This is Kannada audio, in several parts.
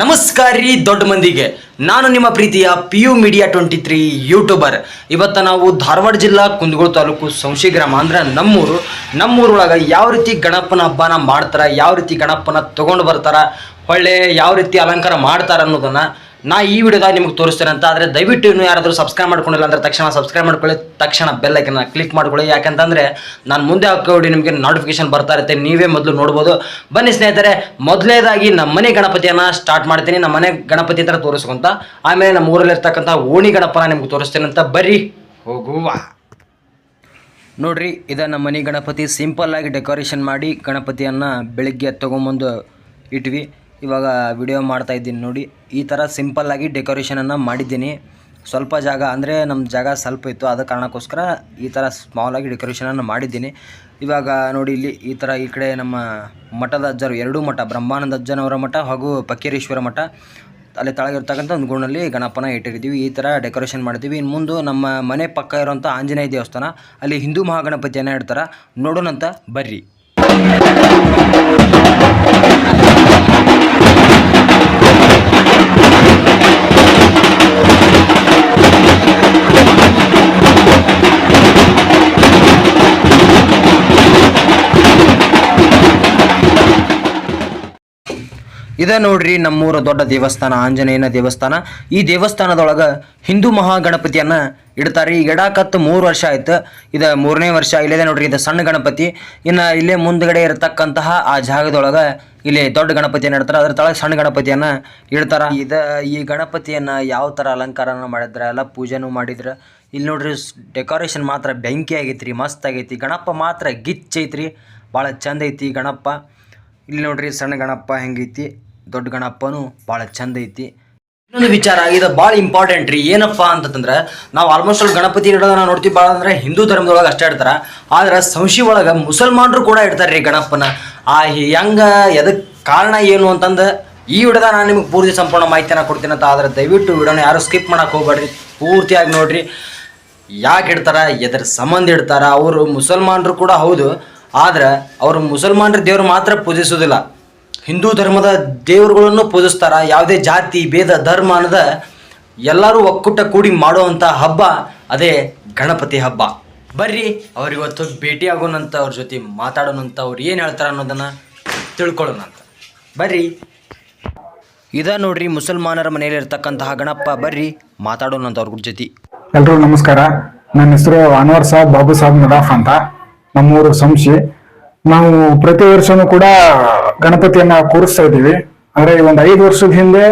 ನಮಸ್ಕಾರ ರೀ ದೊಡ್ಡ ಮಂದಿಗೆ. ನಾನು ನಿಮ್ಮ ಪ್ರೀತಿಯ P U media twenty three YouTuber. ಇವತ್ತು ನಾವು ಧಾರವಾಡ ಜಿಲ್ಲಾ ಕುಂದಗೋಳ ತಾಲೂಕು ಸಂಶಿ ಗ್ರಾಮ ಅಂದ್ರೆ ನಮ್ಮೂರು. ನಮ್ಮೂರೊಳಗೆ ಯಾವ ರೀತಿ ಗಣಪನ ಹಬ್ಬನ ಮಾಡ್ತಾರೆ, ಯಾವ ರೀತಿ ಗಣಪನ ತಗೊಂಡು ಬರ್ತಾರೆ ಹೊಳ್ಳೆ ಯಾವ ರೀತಿ ಅಲಂಕಾರ ಮಾಡ್ತಾರ ಅನ್ನೋದನ್ನ ನಾ ಈ ವಿಡಿಯೋದಾಗ ನಿಮ್ಗೆ ತೋರಿಸ್ತೇನೆ ಅಂತ ಆದರೆ ದಯವಿಟ್ಟು ಇನ್ನು ಯಾರಾದರೂ ಸಬ್ಸ್ಕ್ರೈಬ್ ಮಾಡ್ಕೊಂಡಿಲ್ಲ ಅಂದ್ರೆ ತಕ್ಷಣ ಸಬ್ಸ್ಕ್ರೈಬ್ ಮಾಡ್ಕೊಳ್ಳಿ. ತಕ್ಷಣ ಬೆಲ್ ಐಕನ್ನ ಕ್ಲಿಕ್ ಮಾಡ್ಕೊಳ್ಳಿ. ಯಾಕಂತಂದರೆ ನಾನು ಮುಂದೆ ಹಾಕೋ ನಿಮಗೆ ನೋಟಿಫಿಕೇಶನ್ ಬರ್ತಾ ಇರುತ್ತೆ. ನೀವೇ ಮೊದಲು ನೋಡ್ಬೋದು. ಬನ್ನಿ ಸ್ನೇಹಿತರೆ, ಮೊದಲೇದಾಗಿ ನಮ್ಮ ಮನೆ ಗಣಪತಿಯನ್ನು ಸ್ಟಾರ್ಟ್ ಮಾಡ್ತೀನಿ. ನಮ್ಮ ಮನೆ ಗಣಪತಿ ಥರ ತೋರಿಸ್ಕೊಂತ, ಆಮೇಲೆ ನಮ್ಮ ಊರಲ್ಲಿರ್ತಕ್ಕಂಥ ಓಣಿ ಗಣಪನ ನಿಮ್ಗೆ ತೋರಿಸ್ತೇನೆ ಅಂತ ಬರ್ರಿ. ಹೋಗುವ. ನೋಡ್ರಿ ಇದ ನಮ್ಮ ಮನೆ ಗಣಪತಿ ಸಿಂಪಲ್ ಆಗಿ ಡೆಕೋರೇಷನ್ ಮಾಡಿ ಗಣಪತಿಯನ್ನು ಬೆಳಿಗ್ಗೆ ತೊಗೊಂಬಂದು ಇಟ್ವಿ. ಇವಾಗ ವಿಡಿಯೋ ಮಾಡ್ತಾ ಇದ್ದೀನಿ ನೋಡಿ. ಈ ಥರ ಸಿಂಪಲ್ಲಾಗಿ ಡೆಕೋರೇಷನನ್ನು ಮಾಡಿದ್ದೀನಿ. ಸ್ವಲ್ಪ ಜಾಗ ಅಂದರೆ ನಮ್ಮ ಜಾಗ ಸ್ವಲ್ಪ ಇತ್ತು. ಆದ ಕಾರಣಕ್ಕೋಸ್ಕರ ಈ ಥರ ಸ್ಮಾಲಾಗಿ ಡೆಕೋರೇಷನನ್ನು ಮಾಡಿದ್ದೀನಿ. ಇವಾಗ ನೋಡಿ ಇಲ್ಲಿ ಈ ಥರ ಈ ಕಡೆ ನಮ್ಮ ಮಠದ ಅಜ್ಜರು, ಎರಡೂ ಮಠ, ಬ್ರಹ್ಮಾನಂದ ಅಜ್ಜನವರ ಮಠ ಹಾಗೂ ಪಕ್ಕೀರೇಶ್ವರ ಮಠ. ಅಲ್ಲಿ ತಳಗಿರ್ತಕ್ಕಂಥ ಒಂದು ಗೂಣಲ್ಲಿ ಗಣಪನ ಇಟ್ಟಿರ್ತೀವಿ. ಈ ಥರ ಡೆಕೋರೇಷನ್ ಮಾಡ್ತೀವಿ. ಇನ್ನು ಮುಂದೆ ನಮ್ಮ ಮನೆ ಪಕ್ಕ ಇರುವಂಥ ಆಂಜನೇಯ ದೇವಸ್ಥಾನ, ಅಲ್ಲಿ ಹಿಂದೂ ಮಹಾಗಣಪತಿಯನ್ನು ಇಡ್ತಾರೆ. ನೋಡೋಣಂತ ಬರ್ರಿ. ಇದ ನೋಡ್ರಿ ನಮ್ಮೂರ ದೊಡ್ಡ ದೇವಸ್ಥಾನ, ಆಂಜನೇಯನ ದೇವಸ್ಥಾನ. ಈ ದೇವಸ್ಥಾನದೊಳಗೆ ಹಿಂದೂ ಮಹಾಗಣಪತಿಯನ್ನ ಇಡ್ತಾರೆ. ಈಗ ಇಡಾಕತ್ತು ಮೂರು ವರ್ಷ ಆಯ್ತು. ಇದು ಮೂರನೇ ವರ್ಷ ಇಲ್ಲಿದೆ ನೋಡ್ರಿ, ಇದು ಸಣ್ಣ ಗಣಪತಿ. ಇನ್ನು ಇಲ್ಲೇ ಮುಂದ್ಗಡೆ ಇರತಕ್ಕಂತಹ ಆ ಜಾಗದೊಳಗೆ ಇಲ್ಲಿ ದೊಡ್ಡ ಗಣಪತಿಯನ್ನು ಇಡ್ತಾರೆ. ಅದ್ರ ತಳಗೆ ಸಣ್ಣ ಗಣಪತಿಯನ್ನ ಇಡ್ತಾರ. ಇದ ಈ ಗಣಪತಿಯನ್ನ ಯಾವ ಥರ ಅಲಂಕಾರನ ಮಾಡಿದ್ರ, ಎಲ್ಲ ಪೂಜೆನೂ ಮಾಡಿದ್ರ. ಇಲ್ಲಿ ನೋಡ್ರಿ ಡೆಕೋರೇಷನ್ ಮಾತ್ರ ಬೆಂಕಿ ಆಗೈತ್ರಿ, ಮಸ್ತ್ ಆಗೈತಿ. ಗಣಪ ಮಾತ್ರ ಗಿಚ್ಚೈತ್ರಿ. ಭಾಳ ಚಂದ ಐತಿ ಗಣಪ. ಇಲ್ಲಿ ನೋಡ್ರಿ ಸಣ್ಣ ಗಣಪ ಹೆಂಗೈತಿ. ದೊಡ್ಡ ಗಣಪನು ಭಾಳ ಚಂದ ಐತಿ. ಇನ್ನೊಂದು ವಿಚಾರ, ಇದು ಭಾಳ ಇಂಪಾರ್ಟೆಂಟ್ ರೀ. ಏನಪ್ಪ ಅಂತಂದ್ರೆ, ನಾವು ಆಲ್ಮೋಸ್ಟ್ ಅಲ್ಲಿ ಗಣಪತಿ ಇಡೋದನ್ನ ನೋಡ್ತೀವಿ ಭಾಳ ಅಂದ್ರೆ ಹಿಂದೂ ಧರ್ಮದೊಳಗೆ ಅಷ್ಟೇ ಇಡ್ತಾರ. ಆದ್ರೆ ಸಂಶಿ ಒಳಗೆ ಮುಸಲ್ಮಾನರು ಕೂಡ ಇಡ್ತಾರೆ ರೀ ಗಣಪನ ಆ ಹೆಂಗ ಎದಕ್ಕೆ ಕಾರಣ ಏನು ಅಂತಂದು ಈ ವಿಡಿಯೋದ ನಾನು ನಿಮಗೆ ಪೂರ್ತಿ ಸಂಪೂರ್ಣ ಮಾಹಿತಿನ ಕೊಡ್ತೀನಿ ಅಂತ ಆದ್ರೆ ದಯವಿಟ್ಟು ವಿಡಿಯೋನ ಯಾರು ಸ್ಕಿಪ್ ಮಾಡಕ್ಕೆ ಹೋಗ್ಬೇಡ್ರಿ. ಪೂರ್ತಿಯಾಗಿ ನೋಡ್ರಿ. ಯಾಕೆ ಇಡ್ತಾರೆ, ಎದ್ರ ಸಂಬಂಧ ಇಡ್ತಾರೆ, ಅವರು ಮುಸಲ್ಮಾನರು ಕೂಡ ಹೌದು. ಆದ್ರೆ ಅವರು ಮುಸಲ್ಮಾನರು ದೇವರು ಮಾತ್ರ ಪೂಜಿಸೋದಿಲ್ಲ. ಹಿಂದೂ ಧರ್ಮದ ದೇವರುಗಳನ್ನು ಪೂಜಿಸ್ತಾರ. ಯಾವುದೇ ಜಾತಿ, ಭೇದ, ಧರ್ಮ ಅನ್ನದ ಎಲ್ಲರೂ ಒಕ್ಕೂಟ ಕೂಡಿ ಮಾಡುವಂಥ ಹಬ್ಬ ಅದೇ ಗಣಪತಿ ಹಬ್ಬ. ಬರ್ರಿ ಅವರಿವತ್ತು ಭೇಟಿ ಆಗೋಣಂತ ಅವ್ರ ಜೊತೆ ಮಾತಾಡೋಣಂತ ಅವ್ರು ಏನು ಹೇಳ್ತಾರ ಅನ್ನೋದನ್ನ ತಿಳ್ಕೊಳ್ಳೋಣಂತ ಬರ್ರಿ. ಇದ ನೋಡ್ರಿ ಮುಸಲ್ಮಾನರ ಮನೆಯಲ್ಲಿ ಇರ್ತಕ್ಕಂತಹ ಗಣಪ ಬರ್ರಿ ಮಾತಾಡೋಣಂತ ಅವ್ರ ಜೊತೆ. ಎಲ್ರಿಗೂ ನಮಸ್ಕಾರ. ನನ್ನ ಹೆಸರು ಅನ್ವರ್ ಸಾಬ್, ಬಾಬು ಸಾಬ್ ನದಾಫ್ ಅಂತ. ನಮ್ಮೂರು ಸಂಶಿ. ನಾವು ಪ್ರತಿ ವರ್ಷನೂ ಕೂಡ ಗಣಪತಿಯನ್ನ ಕೂರಿಸ್ತಾ ಇದ್ದೀವಿ. ಆದ್ರೆ ಒಂದು ಐದು ವರ್ಷದ ಹಿಂದೆ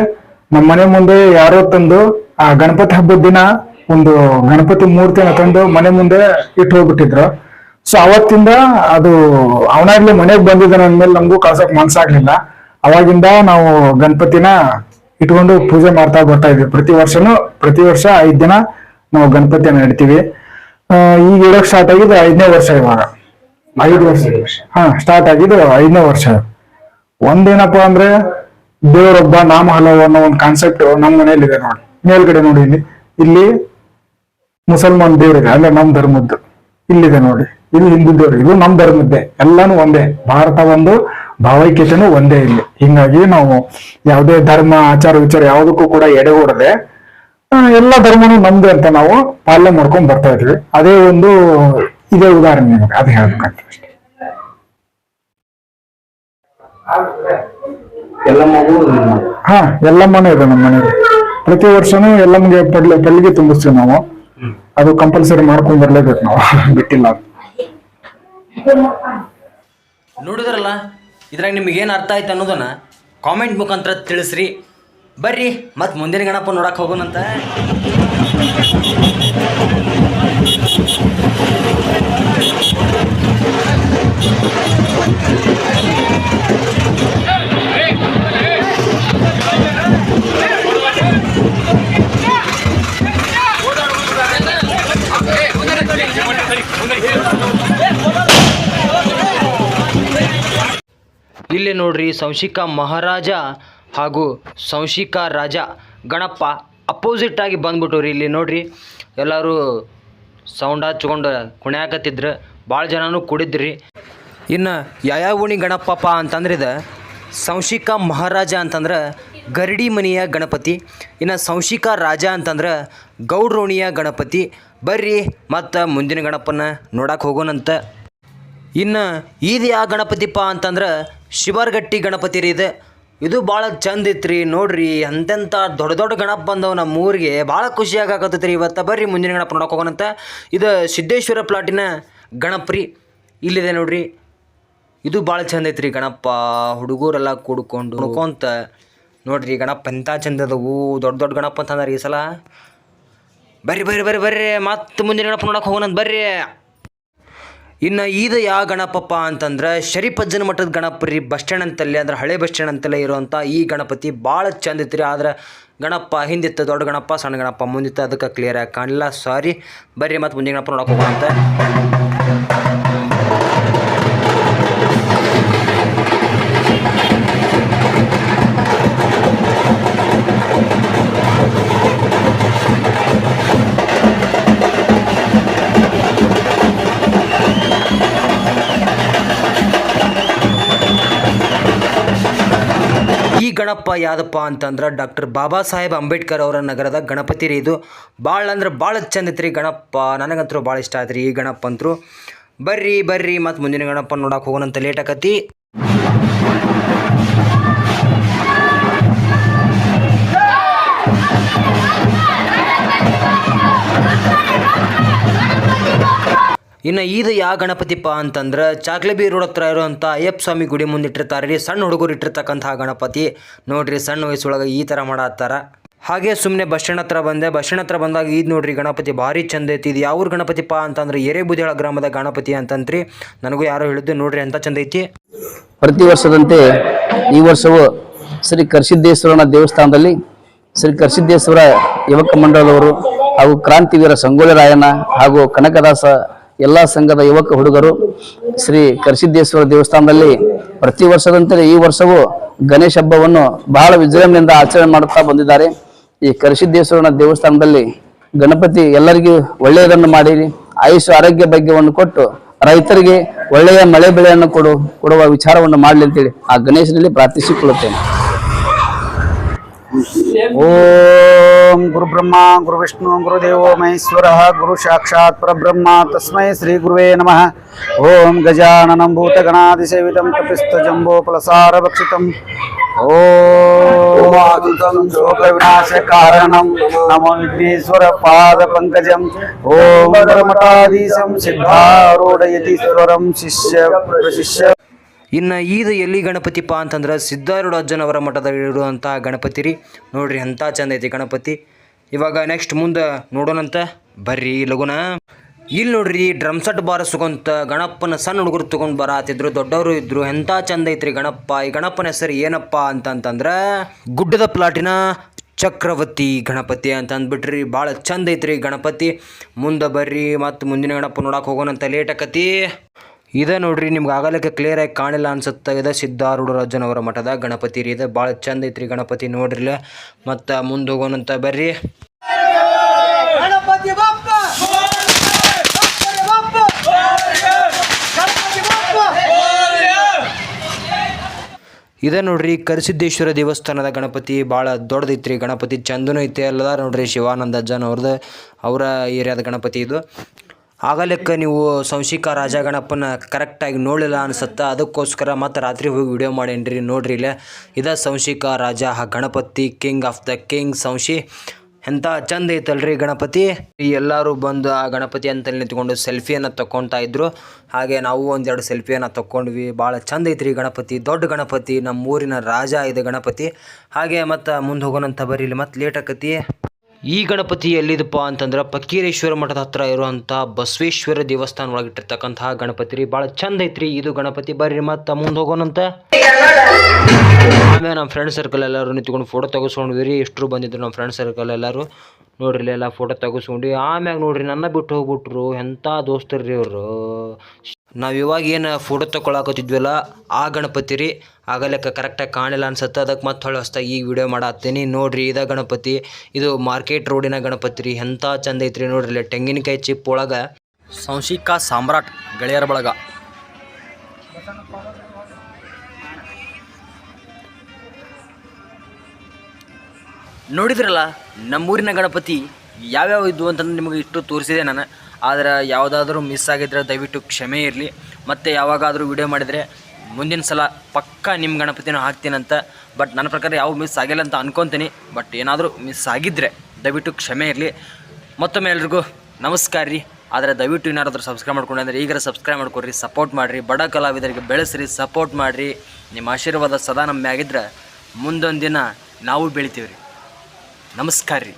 ನಮ್ಮ ಮನೆ ಮುಂದೆ ಯಾರೋ ತಂದು ಆ ಗಣಪತಿ ಹಬ್ಬದ ದಿನ ಒಂದು ಗಣಪತಿ ಮೂರ್ತಿಯನ್ನ ತಂದು ಮನೆ ಮುಂದೆ ಇಟ್ಟು ಹೋಗ್ಬಿಟ್ಟಿದ್ರು. ಸೊ ಅವತ್ತಿಂದ ಅದು ಅವನಾಗ್ಲಿ ಮನೆಗೆ ಬಂದಿದ್ದಾನೆ ಅಂದ್ಮೇಲೆ ನಮಗೂ ಕಳ್ಸಕ್ ಮನ್ಸಾಗ್ಲಿಲ್ಲ. ಅವಾಗಿಂದ ನಾವು ಗಣಪತಿನ ಇಟ್ಕೊಂಡು ಪೂಜೆ ಮಾಡ್ತಾ ಬರ್ತಾ ಇದ್ವಿ. ಪ್ರತಿ ವರ್ಷನೂ, ಪ್ರತಿ ವರ್ಷ ಐದ್ ದಿನ ನಾವು ಗಣಪತಿಯನ್ನ ಇಡ್ತೀವಿ. ಈಗ ಇಡಕ್ ಸ್ಟಾರ್ಟ್ ಆಗಿದ್ದು ಐದನೇ ವರ್ಷ ಇವಾಗ. ಐದು ವರ್ಷ. ಹಾ ಸ್ಟಾರ್ಟ್ ಆಗಿದ್ದು ಐದನೇ ವರ್ಷ. ಒಂದೇನಪ್ಪಾ ಅಂದ್ರೆ ದೇವರೊಬ್ಬ ನಾಮ ಹಲವು ಅನ್ನೋ ಒಂದು ಕಾನ್ಸೆಪ್ಟ್ ನಮ್ಮ ಮನೆಯಲ್ಲಿ ಇದೆ ನೋಡಿ. ಮೇಲ್ಗಡೆ ನೋಡಿ ಇಲ್ಲಿ. ಇಲ್ಲಿ ಮುಸಲ್ಮಾನ್ ದೇವರಿದೆ ಅಲ್ಲೇ ನಮ್ ಧರ್ಮದ್ದು. ಇಲ್ಲಿದೆ ನೋಡಿ. ಇಲ್ಲಿ ಹಿಂದೂ ದೇವ್ರು. ಇದು ನಮ್ ಧರ್ಮದ್ದೇ. ಎಲ್ಲಾನು ಒಂದೇ. ಭಾರತ ಒಂದು ಭಾವೈಕ್ಯತೆನೂ ಒಂದೇ ಇಲ್ಲಿ. ಹಿಂಗಾಗಿ ನಾವು ಯಾವುದೇ ಧರ್ಮ ಆಚಾರ ವಿಚಾರ ಯಾವುದಕ್ಕೂ ಕೂಡ ಎಡೆಗೂಡದೆ ಎಲ್ಲ ಧರ್ಮನೂ ನಮ್ದು ಅಂತ ನಾವು ಪಾಲನೆ ಮಾಡ್ಕೊಂಡ್ ಬರ್ತಾ ಇದ್ವಿ. ಅದೇ ಒಂದು ಇದೇ ಉದಾಹರಣೆ ನಿಮಗೆ ಅದು ಹೇಳ್ಬೇಕಂತ ಅಷ್ಟೇ. ಹಾ ಎಲ್ಲಮ್ಮನೂ ಇದೆ ನಮ್ಮ ಮನೇಲಿ ಪ್ರತಿ ವರ್ಷನೂ ಎಲ್ಲಮ್ಮಗೆ ಪಡ್ಲೆ ಪಲ್ಲಿಗೆ ತುಂಬಿಸ್ತೀವಿ ನಾವು. ಅದು ಕಂಪಲ್ಸರಿ ಮಾಡ್ಕೊಂಡ್ ಬರ್ಲೇಬೇಕು ನಾವು. ಬಿಟ್ಟಿಲ್ಲ ಅದು. ನೋಡಿದ್ರಲ್ಲ ಇದ್ರಾಗ ನಿಮ್ಗೆ ಏನು ಅರ್ಥ ಆಯ್ತು ಅನ್ನೋದನ್ನ ಕಾಮೆಂಟ್ ಮುಖಾಂತರ ತಿಳಿಸ್ರಿ. ಬರ್ರಿ ಮತ್ತೆ ಮುಂದಿನ ಗಣಪ ನೋಡಕ್ ಹೋಗೋಣಂತ. ಇಲ್ಲಿ ನೋಡ್ರಿ ಸಂಶಿಕ ಮಹಾರಾಜ ಹಾಗೂ ಸಂಶಿಕ ರಾಜ ಗಣಪ ಅಪೋಸಿಟ್ ಆಗಿ ಬಂದ್ಬಿಟ್ಟು ರೀ ಇಲ್ಲಿ ನೋಡ್ರಿ. ಎಲ್ಲರೂ ಸೌಂಡ್ ಹಚ್ಕೊಂಡು ಕುಣ್ಯಾಕತ್ತಿದ್ರು ಭಾಳ ಜನನೂ ಕುಡಿದ್ರಿ. ಇನ್ನು ಯಾಯಾವುಣಿ ಗಣಪಪ್ಪ ಅಂತಂದ್ರೆ ಇದು ಸಂಶಿಕ ಮಹಾರಾಜ ಅಂತಂದ್ರೆ ಗರಡಿ ಮನೆಯ ಗಣಪತಿ. ಇನ್ನು ಸಂಶಿಕ ರಾಜ ಅಂತಂದ್ರೆ ಗೌಡ್ರೋಣಿಯ ಗಣಪತಿ. ಬರ್ರಿ ಮತ್ತು ಮುಂದಿನ ಗಣಪನ ನೋಡಕ್ಕೆ ಹೋಗೋಣಂತ. ಇನ್ನು ಇದು ಯಾವ ಗಣಪತಿಪ್ಪ ಅಂತಂದ್ರೆ ಶಿವರ್ಗಟ್ಟಿ ಗಣಪತಿ ರೀ ಇದು. ಇದು ಭಾಳ ಚಂದ ಇತ್ತು ನೋಡ್ರಿ ಎಂತೆಂಥ ದೊಡ್ಡ ದೊಡ್ಡ ಗಣಪ ಬಂದವು ನಮ್ಮ ಊರಿಗೆ. ಭಾಳ ಖುಷಿ ಆಗಾಕತ್ತೈತೆ ರೀ ಇವತ್ತು. ಬರ್ರಿ ಮುಂದಿನ ಗಣಪ ನೋಡಕ್ಕೆ ಹೋಗೋಣಂತ ಇದು ಸಿದ್ದೇಶ್ವರ ಪ್ಲಾಟಿನ ಗಣಪ ರೀ. ಇಲ್ಲಿದೆ ನೋಡ್ರಿ. ಇದು ಭಾಳ ಚಂದ ಐತ್ರಿ ಗಣಪ. ಹುಡುಗರೆಲ್ಲ ಕೂಡ್ಕೊಂಡು ನೋಡ್ಕೊಂತ ನೋಡ್ರಿ, ಗಣಪ ಎಂಥ ಚಂದ ಅದವು. ದೊಡ್ಡ ದೊಡ್ಡ ಗಣಪ ಅಂತಂದ್ರೆ ಈ ಸಲ. ಬರ್ರಿ ಬರ್ರಿ ಬರ್ರಿ ಬರ್ರಿ. ಮತ್ತೆ ಮುಂದಿನ ಗಣಪ ನೋಡಕ್ಕೆ ಹೋಗೋಣಂತ ಬರ್ರಿ. ಇನ್ನು ಈದ ಯಾವ ಗಣಪಪ್ಪ ಅಂತಂದ್ರೆ ಶರೀಫಜ್ಜನ ಮಠದ ಗಣಪರಿ ಬಸ್ ಸ್ಟ್ಯಾಂಡ್ ಅಂತಲ್ಲಿ ಅಂದ್ರೆ ಹಳೆ ಬಸ್ ಸ್ಟ್ಯಾಂಡ್ ಅಂತಲೇ ಇರುವಂಥ ಈ ಗಣಪತಿ ಭಾಳ ಚಂದ ರೀ ಆದ್ರೆ ಗಣಪ ಹಿಂದಿತ್ತು, ದೊಡ್ಡ ಗಣಪ, ಸಣ್ಣ ಗಣಪ ಮುಂದಿತ್ತು, ಅದಕ್ಕೆ ಕ್ಲಿಯರ್ ಆಗಿ ಕಾಣಲಿಲ್ಲ. ಸಾರಿ ಬರ್ರಿ ಮತ್ತೆ ಮುಂದಿನ ಗಣಪ ನೋಡಕ್ಕೆ ಹೋಗೋಣ ಅಂತ ಗಣಪ ಯಾವ್ದಪ್ಪ ಅಂತಂದ್ರೆ ಡಾಕ್ಟರ್ ಬಾಬಾ ಸಾಹೇಬ್ ಅಂಬೇಡ್ಕರ್ ಅವರ ನಗರದ ಗಣಪತಿ ರೀ ಇದು. ಭಾಳ ಅಂದ್ರೆ ಭಾಳ ಚಂದ ಐತ್ರಿ ಗಣಪ ನನಗಂತೂ ಭಾಳ ಇಷ್ಟ ಆಯ್ತು ರೀ ಈ ಗಣಪ ಅಂತರೂ ಬರ್ರಿ ಬರ್ರಿ ಮತ್ತು ಮುಂದಿನ ಗಣಪ ನೋಡಕ್ಕೆ ಹೋಗೋಣಂತ ಲೇಟ್ ಆಕತಿ. ಇನ್ನು ಇದು ಯಾವ ಗಣಪತಿಪ್ಪ ಅಂತಂದ್ರೆ ಚಾಕ್ಲೆಬಿ ರೋಡ್ ಹತ್ರ ಇರುವಂಥ ಅಯ್ಯಪ್ಪ ಸ್ವಾಮಿ ಗುಡಿ ಮುಂದೆ ಇಟ್ಟಿರ್ತಾರೆ ರೀ. ಸಣ್ಣ ಹುಡುಗರು ಇಟ್ಟಿರ್ತಕ್ಕಂಥ ಗಣಪತಿ. ನೋಡ್ರಿ ಸಣ್ಣ ವಯಸ್ಸೊಳಗೆ ಈ ಥರ ಮಾಡತ್ತಾರ. ಹಾಗೆ ಸುಮ್ಮನೆ ಬಸ್ ಸ್ಟ್ಯಾಂಡ್ ಹತ್ರ ಬಂದೆ. ಬಸ್ ಸ್ಟ್ಯಾಂಡ್ ಹತ್ರ ಬಂದಾಗ ಈದ್ ನೋಡ್ರಿ ಗಣಪತಿ ಭಾರಿ ಚಂದ ಐತಿ. ಇದು ಯಾವ ಗಣಪತಿಪ್ಪ ಅಂತಂದ್ರೆ ಎರೆಬುದೇಳ ಗ್ರಾಮದ ಗಣಪತಿ ಅಂತಂತ್ರಿ. ನನಗೂ ಯಾರೋ ಹೇಳಿದ್ದು ನೋಡ್ರಿ ಅಂತ ಚಂದ ಐತಿ. ಪ್ರತಿ ವರ್ಷದಂತೆ ಈ ವರ್ಷವೂ ಶ್ರೀ ಕರ್ಸಿದ್ದೇಶ್ವರನ ದೇವಸ್ಥಾನದಲ್ಲಿ ಶ್ರೀ ಕರ್ಸಿದ್ದೇಶ್ವರ ಯುವಕ ಮಂಡಳದವರು ಹಾಗೂ ಕ್ರಾಂತಿವೀರ ಸಂಗೊಳ್ಳಿ ರಾಯಣ್ಣ ಹಾಗೂ ಕನಕದಾಸ ಎಲ್ಲ ಸಂಘದ ಯುವಕ ಹುಡುಗರು ಶ್ರೀ ಕರ್ಸಿದ್ದೇಶ್ವರ ದೇವಸ್ಥಾನದಲ್ಲಿ ಪ್ರತಿ ವರ್ಷದಂತೆ ಈ ವರ್ಷವೂ ಗಣೇಶ ಹಬ್ಬವನ್ನು ಬಹಳ ವಿಜೃಂಭಣೆಯಿಂದ ಆಚರಣೆ ಮಾಡುತ್ತಾ ಬಂದಿದ್ದಾರೆ. ಈ ಕರ್ಸಿದ್ದೇಶ್ವರನ ದೇವಸ್ಥಾನದಲ್ಲಿ ಗಣಪತಿ ಎಲ್ಲರಿಗೂ ಒಳ್ಳೆಯದನ್ನು ಮಾಡಿರಿ. ಆಯುಷ್ ಆರೋಗ್ಯ ಭಾಗ್ಯವನ್ನು ಕೊಟ್ಟು ರೈತರಿಗೆ ಒಳ್ಳೆಯ ಮಳೆ ಬೆಳೆಯನ್ನು ಕೊಡು, ಕೊಡುವ ವಿಚಾರವನ್ನು ಮಾಡಲಿ ಅಂತೇಳಿ ಆ ಗಣೇಶನಲ್ಲಿ ಪ್ರಾರ್ಥಿಸಿಕೊಳ್ಳುತ್ತೇನೆ. ओम गुरु ब्रह्मा गुरु विष्णु गुरु देवो महेश्वर गुरु साक्षात परब्रह्म तस्म श्री गुरुवे नम। ओं गजानन भूतगणाधिसेवित कपिस्थ जम्बोपलसार भक्षित शोकविनाशकारणं नमो विघ्नेश्वर शिष्य ಇನ್ನು ಇದು ಎಲ್ಲಿ ಗಣಪತಿಪ್ಪ ಅಂತಂದ್ರೆ ಸಿದ್ಧಾರೂಢಜ್ಜನವರ ಮಠದಲ್ಲಿ ಇರುವಂಥ ಗಣಪತಿ ರೀ. ನೋಡ್ರಿ ಎಂಥ ಚಂದ ಐತಿ ಗಣಪತಿ. ಇವಾಗ ನೆಕ್ಸ್ಟ್ ಮುಂದೆ ನೋಡೋಣಂತ. ಬರ್ರಿ ಲಗುನ. ಇಲ್ಲಿ ನೋಡ್ರಿ ಡ್ರಮ್ ಸೆಟ್ ಬಾರಿಸ್ಕೊಂತ ಗಣಪನ ಸಣ್ಣ ಹುಡುಗರು ತೊಗೊಂಡು ಬರಾತಿದ್ರು, ದೊಡ್ಡವರು ಇದ್ರು. ಎಂಥ ಚಂದ ಐತ್ರಿ ಗಣಪ ಈ ಗಣಪನ ಹೆಸರು ಏನಪ್ಪ ಅಂತಂತಂದ್ರೆ ಗುಡ್ಡದ ಪ್ಲಾಟಿನ ಚಕ್ರವರ್ತಿ ಗಣಪತಿ ಅಂತ ಅಂದ್ಬಿಟ್ರಿ ಭಾಳ ಚಂದ ಐತ್ರಿ ಗಣಪತಿ. ಮುಂದೆ ಬರ್ರಿ ಮತ್ತು ಮುಂದಿನ ಗಣಪ ನೋಡಕ್ಕೆ ಹೋಗೋಣಂತ ಲೇಟ್ ಆಕತಿ. ಇದ ನೋಡ್ರಿ ನಿಮ್ಗೆ ಆಗಲಕ್ಕೆ ಕ್ಲಿಯರ್ ಆಗಿ ಕಾಣಿಲ್ಲ ಅನ್ಸುತ್ತೆ ಇದೆ. ಸಿದ್ಧಾರೂಢರಾಜನವರ ಮಠದ ಗಣಪತಿ ರೀ ಇದೆ. ಭಾಳ ಚಂದ ಐತ್ರಿ ಗಣಪತಿ ನೋಡ್ರಿಲ್ಲ ಮತ್ತು ಮುಂದೆ ಹೋಗೋಣಂತ ಬರ್ರಿ ಇದ ನೋಡ್ರಿ ಕರಿಸಿದ್ದೇಶ್ವರ ದೇವಸ್ಥಾನದ ಗಣಪತಿ ಭಾಳ ದೊಡ್ಡದೈತ್ರಿ. ಗಣಪತಿ ಚಂದನೂ ಐತೆ ಅಲ್ಲದ ನೋಡ್ರಿ ಶಿವಾನಂದ ಅಜ್ಜನವ್ರದ್ದು ಅವರ ಏರಿಯಾದ ಗಣಪತಿ ಇದು. ಆಗಲಕ್ಕೆ ನೀವು ಸಂಶಿಕ ರಾಜಗಣಪ್ಪನ ಗಣಪನ ಕರೆಕ್ಟಾಗಿ ನೋಡಿಲ್ಲ ಅನ್ಸತ್ತೆ, ಅದಕ್ಕೋಸ್ಕರ ಮತ್ತು ರಾತ್ರಿ ಹೋಗಿ ವಿಡಿಯೋ ಮಾಡೇನ್ರಿ ನೋಡ್ರಿ ಇಲ್ಲೇ. ಇದ ಸಂಶಿಕ ರಾಜ Ganapati king of the king Samshi. ಎಂಥ ಚಂದ ಐತಲ್ರಿ ಗಣಪತಿ? ಎಲ್ಲರೂ ಬಂದು ಆ ಗಣಪತಿ ಅಂತಲ್ಲಿ ನಿಂತ್ಕೊಂಡು ಸೆಲ್ಫಿಯನ್ನು ತಗೊಳ್ತಾ ಇದ್ರು. ಹಾಗೆ ನಾವು ಒಂದೆರಡು ಸೆಲ್ಫಿಯನ್ನು ತಗೊಂಡ್ವಿ ಭಾಳ ಚಂದ ಐತ್ರಿ ಗಣಪತಿ, ದೊಡ್ಡ ಗಣಪತಿ ನಮ್ಮ ಊರಿನ ರಾಜ ಇದೆ ಗಣಪತಿ. ಹಾಗೆ ಮತ್ತು ಮುಂದೆ ಹೋಗೋಣಂತ ಬರ್ರಿ ಇಲ್ಲಿ ಮತ್ತೆ ಲೇಟ್ ಆಕತಿ. ಈ ಗಣಪತಿ ಎಲ್ಲಿದಪ್ಪ ಅಂತಂದ್ರೆ ಪಕ್ಕೀರೇಶ್ವರ ಮಠದ ಹತ್ರ ಇರುವಂಥ ಬಸವೇಶ್ವರ ದೇವಸ್ಥಾನ ಒಳಗಿಟ್ಟಿರ್ತಕ್ಕಂತಹ ಗಣಪತಿ ರೀ. ಭಾಳ ಚಂದ ಐತ್ರಿ. ಇದು ಗಣಪತಿ ಬರ್ರಿ ಮತ್ತೆ ಮುಂದೆ ಹೋಗೋಣಂತ. ಆಮೇಲೆ ನಮ್ಮ ಫ್ರೆಂಡ್ ಸರ್ಕಲ್ ಎಲ್ಲರೂ ನಿಂತ್ಕೊಂಡು ಫೋಟೋ ತೆಗೆಸ್ಕೊಂಡ್ವಿ ರೀ. ಎಷ್ಟರು ಬಂದಿದ್ರು ನಮ್ಮ ಫ್ರೆಂಡ್ ಸರ್ಕಲ್ ಎಲ್ಲರೂ. ನೋಡ್ರಿ ಇಲ್ಲೆಲ್ಲ ಫೋಟೋ ತೆಗೆಸ್ಕೊಂಡು ಆಮ್ಯಾಗ ನೋಡ್ರಿ ನನ್ನ ಬಿಟ್ಟು ಹೋಗ್ಬಿಟ್ರು. ಎಂಥ ದೋಸ್ತರು ರೀ ಅವರು. ನಾವು ಇವಾಗ ಏನು ಫೋಟೋ ತೊಗೊಳಕತ್ತಿದ್ವಲ್ಲ ಆ ಗಣಪತಿ ರೀ. ಆಗಲಕ್ಕೆ ಕರೆಕ್ಟಾಗಿ ಕಾಣಿಲ್ಲ ಅನ್ಸುತ್ತೆ. ಅದಕ್ಕೆ ಮತ್ತೆ ಹೊಳೆ ಹೊಸ್ದಾಗಿ ಈಗ ವಿಡಿಯೋ ಮಾಡತ್ತೀನಿ. ನೋಡಿರಿ, ಇದ ಗಣಪತಿ. ಇದು ಮಾರ್ಕೆಟ್ ರೋಡಿನ ಗಣಪತಿ ರೀ. ಎಂಥ ಚಂದ ಐತ್ರಿ ನೋಡ್ರಿ ತೆಂಗಿನಕಾಯಿ ಚಿಪ್ ಒಳಗೆ ಸಂಶಿಕ ಸಾಮ್ರಾಟ್ ಗೆಳೆಯರ ಬಳಗ. ನೋಡಿದ್ರಲ್ಲ, ನಮ್ಮೂರಿನ ಗಣಪತಿ ಯಾವ್ಯಾವ ಇದ್ವು ಅಂತಂದು ನಿಮಗೆ ಇಷ್ಟು ತೋರಿಸಿದೆ ನಾನು. ಆದರೆ ಯಾವುದಾದ್ರೂ ಮಿಸ್ ಆಗಿದ್ರೆ ದಯವಿಟ್ಟು ಕ್ಷಮೆ ಇರಲಿ. ಮತ್ತು ಯಾವಾಗಾದರೂ ವಿಡಿಯೋ ಮಾಡಿದರೆ ಮುಂದಿನ ಸಲ ಪಕ್ಕಾ ನಿಮ್ಮ ಗಣಪತಿನ ಹಾಕ್ತೀನಂತ ಬಟ್ ನನ್ನ ಪ್ರಕಾರ ಯಾವ ಮಿಸ್ ಆಗಿಲ್ಲ ಅಂತ ಅನ್ಕೊತೀನಿ. ಬಟ್ ಏನಾದರೂ ಮಿಸ್ ಆಗಿದ್ದರೆ ದಯವಿಟ್ಟು ಕ್ಷಮೆ ಇರಲಿ. ಮತ್ತೊಮ್ಮೆ ಎಲ್ರಿಗೂ ನಮಸ್ಕಾರ ರೀ. ಆದರೆ ದಯವಿಟ್ಟು ಏನಾದರೂ ಸಬ್ಸ್ಕ್ರೈಬ್ ಮಾಡ್ಕೊಂಡು ಅಂದರೆ ಈಗಲೇ ಸಬ್ಸ್ಕ್ರೈಬ್ ಮಾಡ್ಕೊಡ್ರಿ ಸಪೋರ್ಟ್ ಮಾಡಿರಿ. ಬಡ ಕಲಾವಿದರಿಗೆ ಬೆಳೆಸ್ರಿ ಸಪೋರ್ಟ್ ಮಾಡಿರಿ. ನಿಮ್ಮ ಆಶೀರ್ವಾದ ಸದಾ ನಮ್ಮ ಮ್ಯಾಗಿದ್ರೆ ಮುಂದೊಂದು ದಿನ ನಾವು ಬೆಳಿತೀವಿ ರೀ ನಮಸ್ಕಾರ ರೀ.